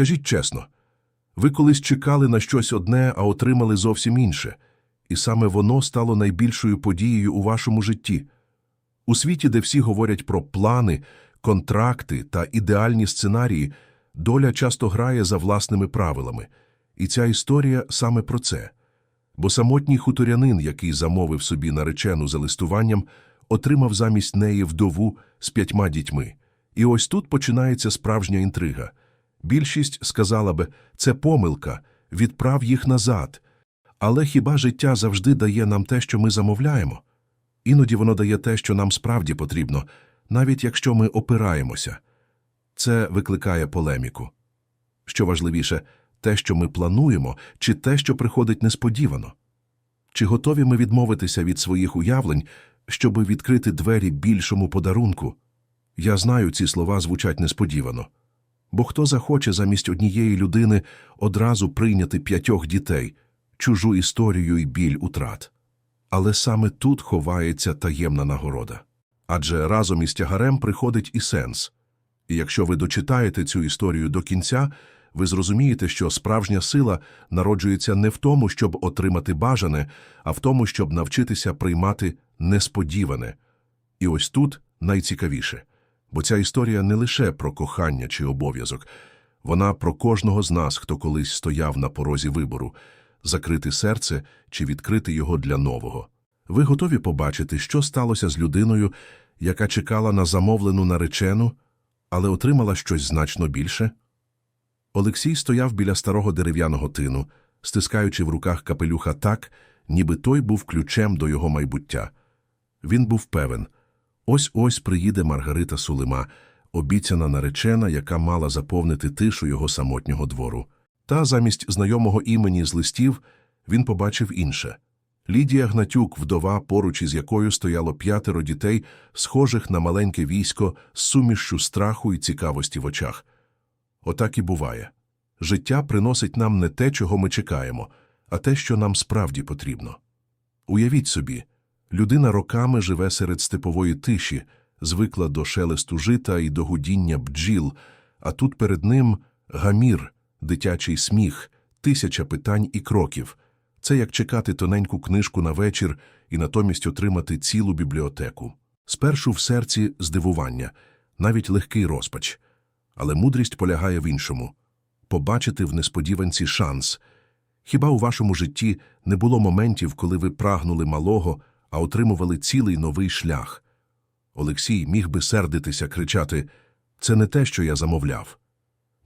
Скажіть чесно, ви колись чекали на щось одне, а отримали зовсім інше, і саме воно стало найбільшою подією у вашому житті. У світі, де всі говорять про плани, контракти та ідеальні сценарії, доля часто грає за власними правилами. І ця історія саме про це. Бо самотній хуторянин, який замовив собі наречену за листуванням, отримав замість неї вдову з п'ятьма дітьми. І ось тут починається справжня інтрига. Більшість сказала би, це помилка, відправ їх назад. Але хіба життя завжди дає нам те, що ми замовляємо? Іноді воно дає те, що нам справді потрібно, навіть якщо ми опираємося. Це викликає полеміку. Що важливіше, те, що ми плануємо, чи те, що приходить несподівано? Чи готові ми відмовитися від своїх уявлень, щоби відкрити двері більшому подарунку? Я знаю, ці слова звучать несподівано. Бо хто захоче замість однієї людини одразу прийняти п'ятьох дітей, чужу історію і біль утрат? Але саме тут ховається таємна нагорода. Адже разом із тягарем приходить і сенс. І якщо ви дочитаєте цю історію до кінця, ви зрозумієте, що справжня сила народжується не в тому, щоб отримати бажане, а в тому, щоб навчитися приймати несподіване. І ось тут найцікавіше. Бо ця історія не лише про кохання чи обов'язок, вона про кожного з нас, хто колись стояв на порозі вибору, закрити серце чи відкрити його для нового. Ви готові побачити, що сталося з людиною, яка чекала на замовлену наречену, але отримала щось значно більше? Олексій стояв біля старого дерев'яного тину, стискаючи в руках капелюха так, ніби той був ключем до його майбуття. Він був певен. Ось-ось приїде Маргарита Сулима, обіцяна наречена, яка мала заповнити тишу його самотнього двору. Та замість знайомого імені з листів він побачив інше. Лідія Гнатюк, вдова, поруч із якою стояло п'ятеро дітей, схожих на маленьке військо з сумішшю страху і цікавості в очах. Отак і буває. Життя приносить нам не те, чого ми чекаємо, а те, що нам справді потрібно. Уявіть собі, людина роками живе серед степової тиші, звикла до шелесту жита і до гудіння бджіл, а тут перед ним гамір, дитячий сміх, тисяча питань і кроків. Це як чекати тоненьку книжку на вечір і натомість отримати цілу бібліотеку. Спершу в серці здивування, навіть легкий розпач. Але мудрість полягає в іншому – побачити в несподіванці шанс. Хіба у вашому житті не було моментів, коли ви прагнули малого, а отримували цілий новий шлях? Олексій міг би сердитися, кричати «Це не те, що я замовляв».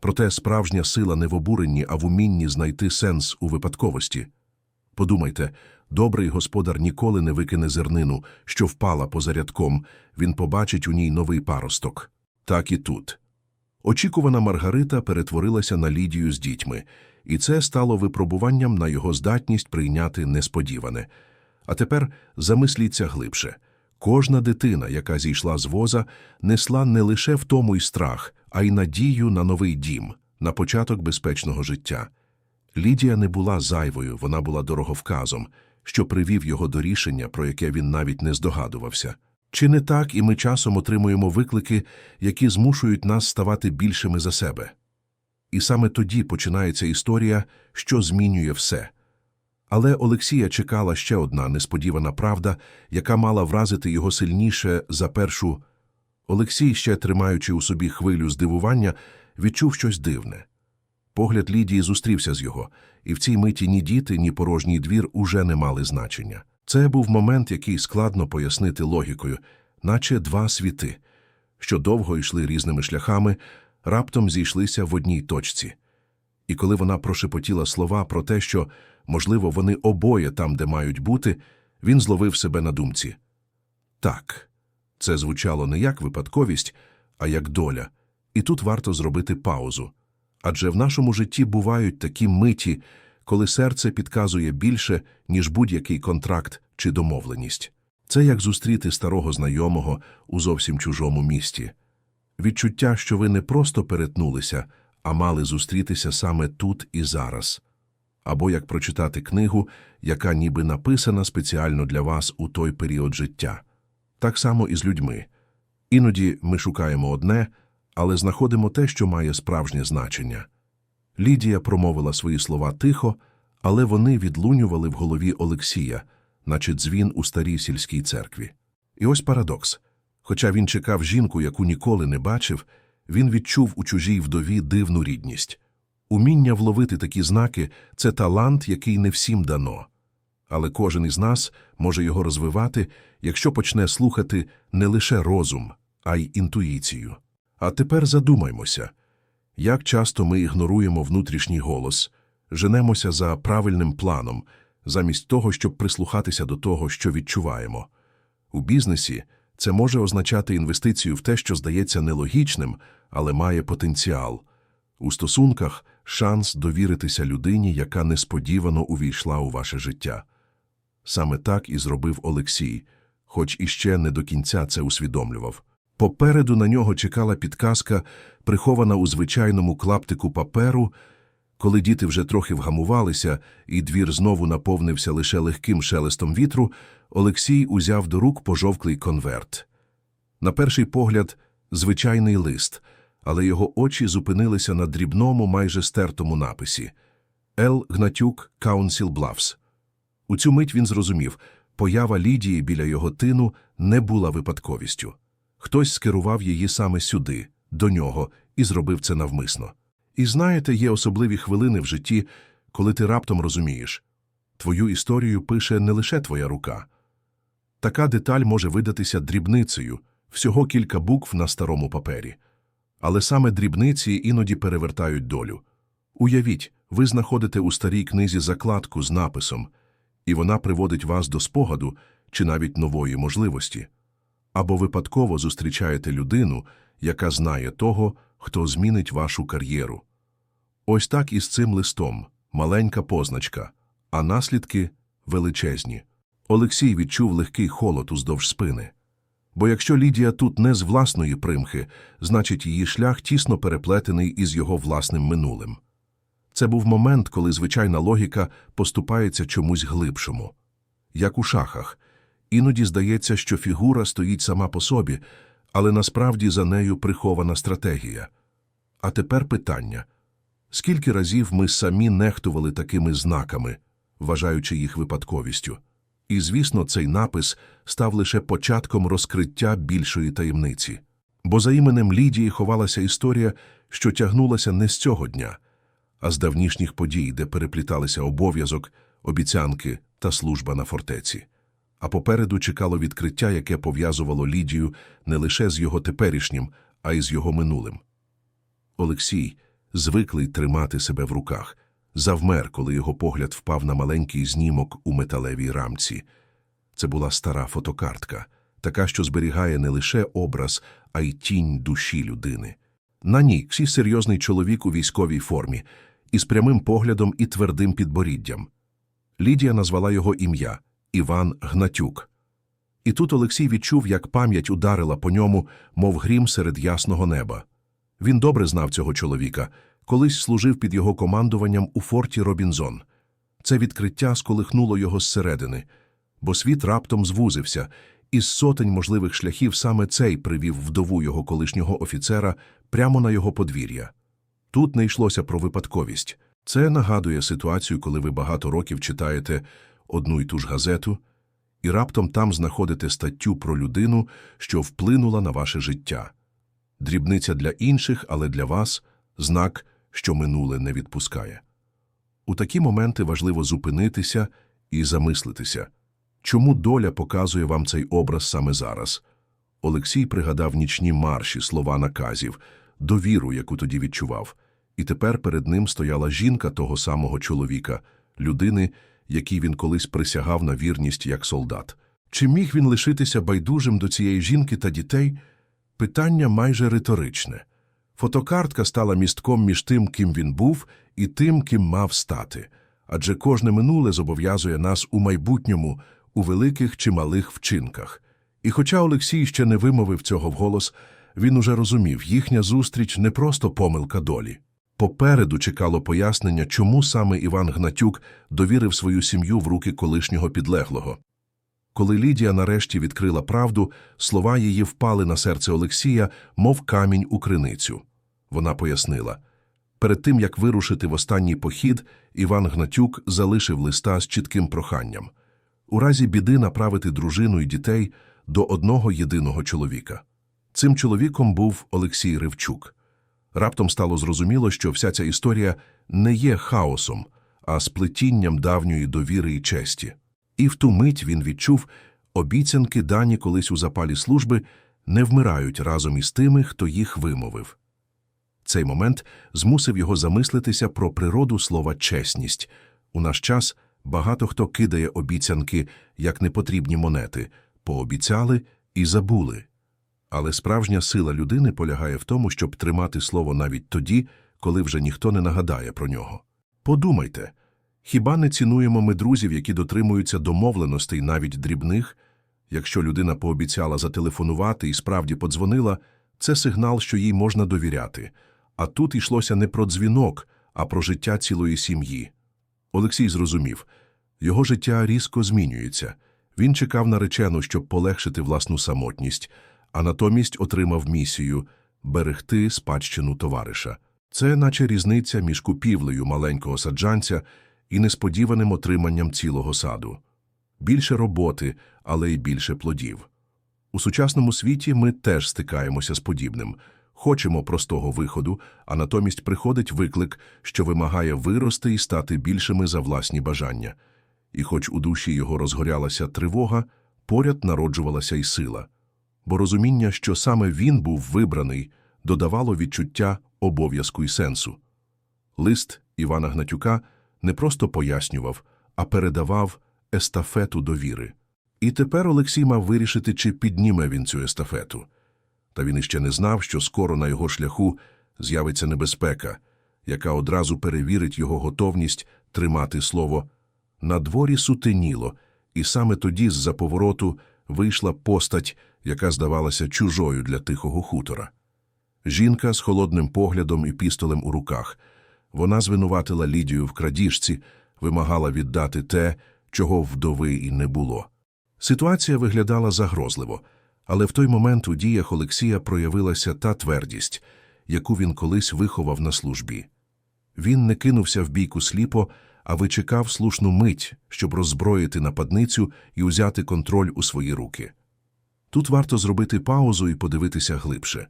Проте справжня сила не в обуренні, а в умінні знайти сенс у випадковості. Подумайте, добрий господар ніколи не викине зернину, що впала поза рядком, він побачить у ній новий паросток. Так і тут. Очікувана Маргарита перетворилася на Лідію з дітьми, і це стало випробуванням на його здатність прийняти несподіване. А тепер замисліться глибше. Кожна дитина, яка зійшла з воза, несла не лише втому й страх, а й надію на новий дім, на початок безпечного життя. Лідія не була зайвою, вона була дороговказом, що привів його до рішення, про яке він навіть не здогадувався. Чи не так і ми часом отримуємо виклики, які змушують нас ставати більшими за себе? І саме тоді починається історія, що змінює все. Але Олексія чекала ще одна несподівана правда, яка мала вразити його сильніше за першу. Олексій, ще тримаючи у собі хвилю здивування, відчув щось дивне. Погляд Лідії зустрівся з його, і в цій миті ні діти, ні порожній двір уже не мали значення. Це був момент, який складно пояснити логікою, наче два світи, що довго йшли різними шляхами, раптом зійшлися в одній точці. І коли вона прошепотіла слова про те, що, можливо, вони обоє там, де мають бути, він зловив себе на думці. Так, це звучало не як випадковість, а як доля, і тут варто зробити паузу. Адже в нашому житті бувають такі миті, коли серце підказує більше, ніж будь-який контракт чи домовленість. Це як зустріти старого знайомого у зовсім чужому місті. Відчуття, що ви не просто перетнулися, а мали зустрітися саме тут і зараз. Або як прочитати книгу, яка ніби написана спеціально для вас у той період життя. Так само і з людьми. Іноді ми шукаємо одне, але знаходимо те, що має справжнє значення. Лідія промовила свої слова тихо, але вони відлунювали в голові Олексія, наче дзвін у старій сільській церкві. І ось парадокс. Хоча він чекав жінку, яку ніколи не бачив, він відчув у чужій вдові дивну рідність. Уміння вловити такі знаки – це талант, який не всім дано. Але кожен із нас може його розвивати, якщо почне слухати не лише розум, а й інтуїцію. А тепер задумаймося, як часто ми ігноруємо внутрішній голос, женемося за правильним планом, замість того, щоб прислухатися до того, що відчуваємо. У бізнесі це може означати інвестицію в те, що здається нелогічним, але має потенціал. У стосунках шанс довіритися людині, яка несподівано увійшла у ваше життя. Саме так і зробив Олексій, хоч іще не до кінця це усвідомлював. Попереду на нього чекала підказка, прихована у звичайному клаптику паперу. Коли діти вже трохи вгамувалися, і двір знову наповнився лише легким шелестом вітру, Олексій узяв до рук пожовклий конверт. На перший погляд, звичайний лист, але його очі зупинилися на дрібному, майже стертому написі Л. Гнатюк, Каунсіл Блавс. У цю мить він зрозумів, поява Лідії біля його тину не була випадковістю. Хтось скерував її саме сюди, до нього, і зробив це навмисно. І знаєте, є особливі хвилини в житті, коли ти раптом розумієш, твою історію пише не лише твоя рука. Така деталь може видатися дрібницею, всього кілька букв на старому папері. Але саме дрібниці іноді перевертають долю. Уявіть, ви знаходите у старій книзі закладку з написом, і вона приводить вас до спогаду чи навіть нової можливості. Або випадково зустрічаєте людину, яка знає того, хто змінить вашу кар'єру. Ось так і з цим листом маленька позначка, а наслідки величезні. Олексій відчув легкий холод уздовж спини. Бо якщо Лідія тут не з власної примхи, значить її шлях тісно переплетений із його власним минулим. Це був момент, коли звичайна логіка поступається чомусь глибшому. Як у шахах, іноді здається, що фігура стоїть сама по собі, але насправді за нею прихована стратегія. А тепер питання. Скільки разів ми самі нехтували такими знаками, вважаючи їх випадковістю? І, звісно, цей напис став лише початком розкриття більшої таємниці. Бо за іменем Лідії ховалася історія, що тягнулася не з цього дня, а з давнішніх подій, де перепліталися обов'язок, обіцянки та служба на фортеці. А попереду чекало відкриття, яке пов'язувало Лідію не лише з його теперішнім, а й з його минулим. Олексій, звиклий тримати себе в руках, завмер, коли його погляд впав на маленький знімок у металевій рамці. Це була стара фотокартка, така, що зберігає не лише образ, а й тінь душі людини. На ній всі серйозний чоловік у військовій формі, із прямим поглядом і твердим підборіддям. Лідія назвала його ім'я Іван Гнатюк. І тут Олексій відчув, як пам'ять ударила по ньому, мов грім серед ясного неба. Він добре знав цього чоловіка, колись служив під його командуванням у форті Робінзон. Це відкриття сколихнуло його зсередини, бо світ раптом звузився, і з сотень можливих шляхів саме цей привів вдову його колишнього офіцера прямо на його подвір'я. Тут не йшлося про випадковість. Це нагадує ситуацію, коли ви багато років читаєте одну й ту ж газету, і раптом там знаходите статтю про людину, що вплинула на ваше життя. Дрібниця для інших, але для вас – знак, що минуле не відпускає. У такі моменти важливо зупинитися і замислитися, чому доля показує вам цей образ саме зараз. Олексій пригадав нічні марші, слова наказів, довіру, яку тоді відчував, і тепер перед ним стояла жінка того самого чоловіка, людини, якій він колись присягав на вірність як солдат. Чи міг він лишитися байдужим до цієї жінки та дітей? Питання майже риторичне. Фотокартка стала містком між тим, ким він був, і тим, ким мав стати. Адже кожне минуле зобов'язує нас у майбутньому, у великих чи малих вчинках. І хоча Олексій ще не вимовив цього вголос, він уже розумів, їхня зустріч не просто помилка долі. Попереду чекало пояснення, чому саме Іван Гнатюк довірив свою сім'ю в руки колишнього підлеглого. Коли Лідія нарешті відкрила правду, слова її впали на серце Олексія, мов камінь у криницю. Вона пояснила Перед тим, як вирушити в останній похід, Іван Гнатюк залишив листа з чітким проханням у разі біди направити дружину і дітей до одного єдиного чоловіка. Цим чоловіком був Олексій Ривчук. Раптом стало зрозуміло, що вся ця історія не є хаосом, а сплетінням давньої довіри і честі. І в ту мить він відчув, обіцянки, дані колись у запалі служби, не вмирають разом із тими, хто їх вимовив. Цей момент змусив його замислитися про природу слова чесність. У наш час багато хто кидає обіцянки як непотрібні монети, пообіцяли і забули. Але справжня сила людини полягає в тому, щоб тримати слово навіть тоді, коли вже ніхто не нагадає про нього. Подумайте, хіба не цінуємо ми друзів, які дотримуються домовленостей навіть дрібних? Якщо людина пообіцяла зателефонувати і справді подзвонила, це сигнал, що їй можна довіряти. А тут йшлося не про дзвінок, а про життя цілої сім'ї. Олексій зрозумів, його життя різко змінюється. Він чекав наречену, щоб полегшити власну самотність, а натомість отримав місію берегти спадщину товариша. Це наче різниця між купівлею маленького саджанця і несподіваним отриманням цілого саду. Більше роботи, але й більше плодів. У сучасному світі ми теж стикаємося з подібним. Хочемо простого виходу, а натомість приходить виклик, що вимагає вирости і стати більшими за власні бажання. І хоч у душі його розгорялася тривога, поряд народжувалася й сила. Бо розуміння, що саме він був вибраний, додавало відчуття обов'язку й сенсу. Лист Івана Гнатюка не просто пояснював, а передавав естафету довіри. І тепер Олексій мав вирішити, чи підніме він цю естафету. Та він іще не знав, що скоро на його шляху з'явиться небезпека, яка одразу перевірить його готовність тримати слово. На дворі сутеніло, і саме тоді з-за повороту вийшла постать, яка здавалася чужою для тихого хутора. Жінка з холодним поглядом і пістолем у руках. Вона звинуватила Лідію в крадіжці, вимагала віддати те, чого вдови і не було. Ситуація виглядала загрозливо, але в той момент у діях Олексія проявилася та твердість, яку він колись виховав на службі. Він не кинувся в бійку сліпо, а вичекав слушну мить, щоб роззброїти нападницю і узяти контроль у свої руки. Тут варто зробити паузу і подивитися глибше.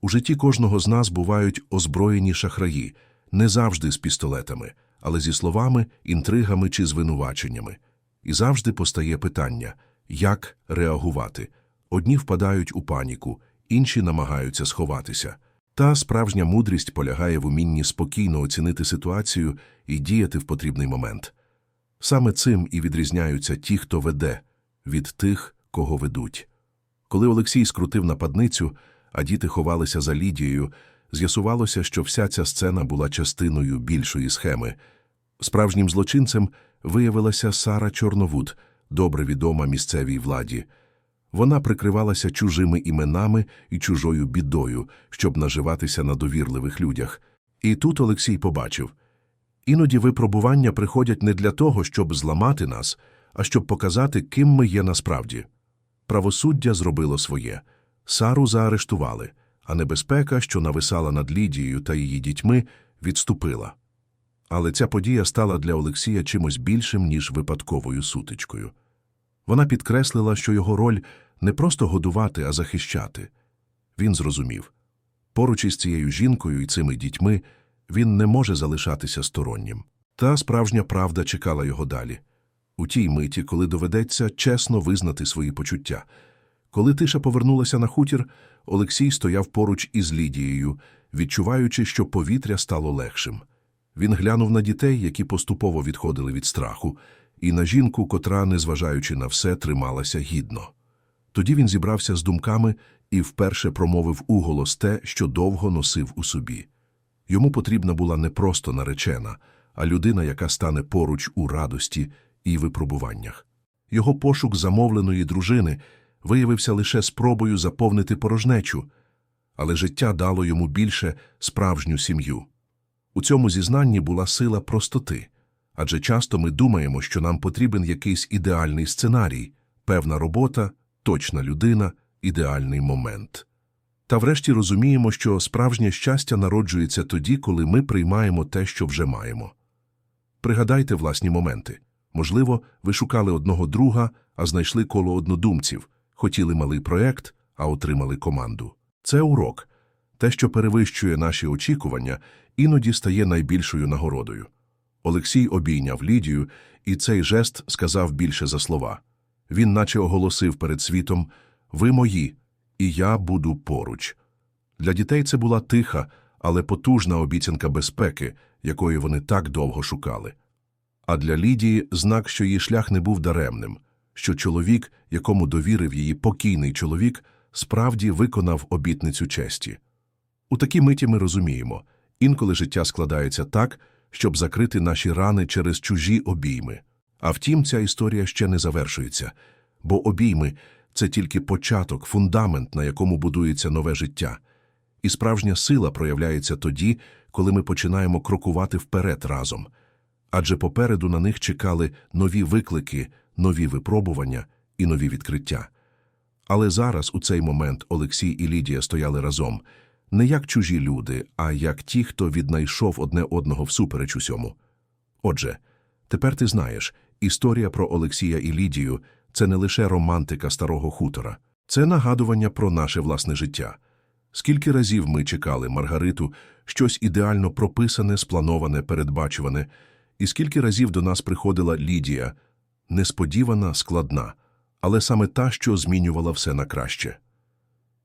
У житті кожного з нас бувають озброєні шахраї, не завжди з пістолетами, але зі словами, інтригами чи звинуваченнями. І завжди постає питання як реагувати. Одні впадають у паніку, інші намагаються сховатися. Та справжня мудрість полягає в умінні спокійно оцінити ситуацію і діяти в потрібний момент. Саме цим і відрізняються ті, хто веде, від тих, кого ведуть. Коли Олексій скрутив нападницю, а діти ховалися за Лідією, з'ясувалося, що вся ця сцена була частиною більшої схеми. Справжнім злочинцем виявилася Сара Чорновуд, добре відома місцевій владі. Вона прикривалася чужими іменами і чужою бідою, щоб наживатися на довірливих людях. І тут Олексій побачив іноді випробування приходять не для того, щоб зламати нас, а щоб показати, ким ми є насправді. Правосуддя зробило своє. Сару заарештували, а небезпека, що нависала над Лідією та її дітьми, відступила. Але ця подія стала для Олексія чимось більшим, ніж випадковою сутичкою. Вона підкреслила, що його роль не просто годувати, а захищати. Він зрозумів. Поруч із цією жінкою і цими дітьми він не може залишатися стороннім. Та справжня правда чекала його далі. У тій миті, коли доведеться чесно визнати свої почуття. Коли тиша повернулася на хутір, Олексій стояв поруч із Лідією, відчуваючи, що повітря стало легшим. Він глянув на дітей, які поступово відходили від страху, і на жінку, котра, незважаючи на все, трималася гідно. Тоді він зібрався з думками і вперше промовив уголос те, що довго носив у собі. Йому потрібна була не просто наречена, а людина, яка стане поруч у радості і випробуваннях. Його пошук замовленої дружини виявився лише спробою заповнити порожнечу, але життя дало йому більше справжню сім'ю. У цьому зізнанні була сила простоти, адже часто ми думаємо, що нам потрібен якийсь ідеальний сценарій, певна робота, точна людина, ідеальний момент. Та врешті розуміємо, що справжнє щастя народжується тоді, коли ми приймаємо те, що вже маємо. Пригадайте власні моменти. Можливо, ви шукали одного друга, а знайшли коло однодумців, хотіли малий проект, а отримали команду. Це урок. Те, що перевищує наші очікування, іноді стає найбільшою нагородою. Олексій обійняв Лідію, і цей жест сказав більше за слова. Він наче оголосив перед світом «Ви мої, і я буду поруч». Для дітей це була тиха, але потужна обіцянка безпеки, якої вони так довго шукали. А для Лідії знак, що її шлях не був даремним, що чоловік, якому довірив її покійний чоловік, справді виконав обітницю честі. У такій миті ми розуміємо, інколи життя складається так, щоб закрити наші рани через чужі обійми. А втім, ця історія ще не завершується, бо обійми – це тільки початок, фундамент, на якому будується нове життя. І справжня сила проявляється тоді, коли ми починаємо крокувати вперед разом. Адже попереду на них чекали нові виклики, нові випробування і нові відкриття. Але зараз, у цей момент, Олексій і Лідія стояли разом, не як чужі люди, а як ті, хто віднайшов одне одного всупереч усьому. Отже, тепер ти знаєш, історія про Олексія і Лідію – це не лише романтика старого хутора, це нагадування про наше власне життя. Скільки разів ми чекали Маргариту, щось ідеально прописане, сплановане, передбачуване, і скільки разів до нас приходила Лідія, несподівана, складна, але саме та, що змінювала все на краще.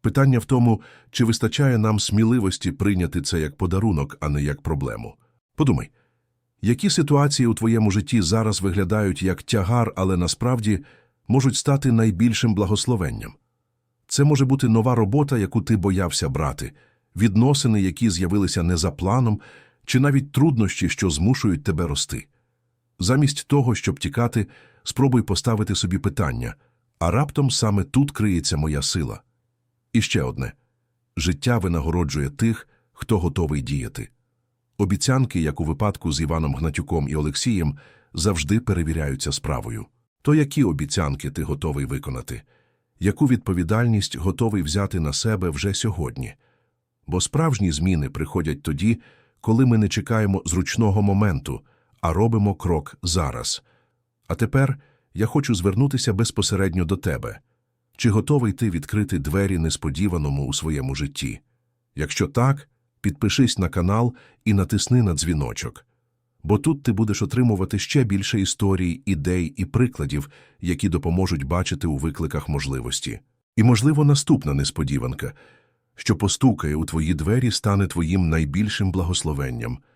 Питання в тому, чи вистачає нам сміливості прийняти це як подарунок, а не як проблему. Подумай, які ситуації у твоєму житті зараз виглядають як тягар, але насправді можуть стати найбільшим благословенням? Це може бути нова робота, яку ти боявся брати, відносини, які з'явилися не за планом, чи навіть труднощі, що змушують тебе рости. Замість того, щоб тікати, спробуй поставити собі питання, а раптом саме тут криється моя сила. І ще одне. Життя винагороджує тих, хто готовий діяти. Обіцянки, як у випадку з Іваном Гнатюком і Олексієм, завжди перевіряються справою. То які обіцянки ти готовий виконати? Яку відповідальність готовий взяти на себе вже сьогодні? Бо справжні зміни приходять тоді, коли ми не чекаємо зручного моменту, а робимо крок зараз. А тепер я хочу звернутися безпосередньо до тебе. Чи готовий ти відкрити двері несподіваному у своєму житті? Якщо так, підпишись на канал і натисни на дзвіночок. Бо тут ти будеш отримувати ще більше історій, ідей і прикладів, які допоможуть бачити у викликах можливості. І, можливо, наступна несподіванка, що постукає у твої двері, стане твоїм найбільшим благословенням –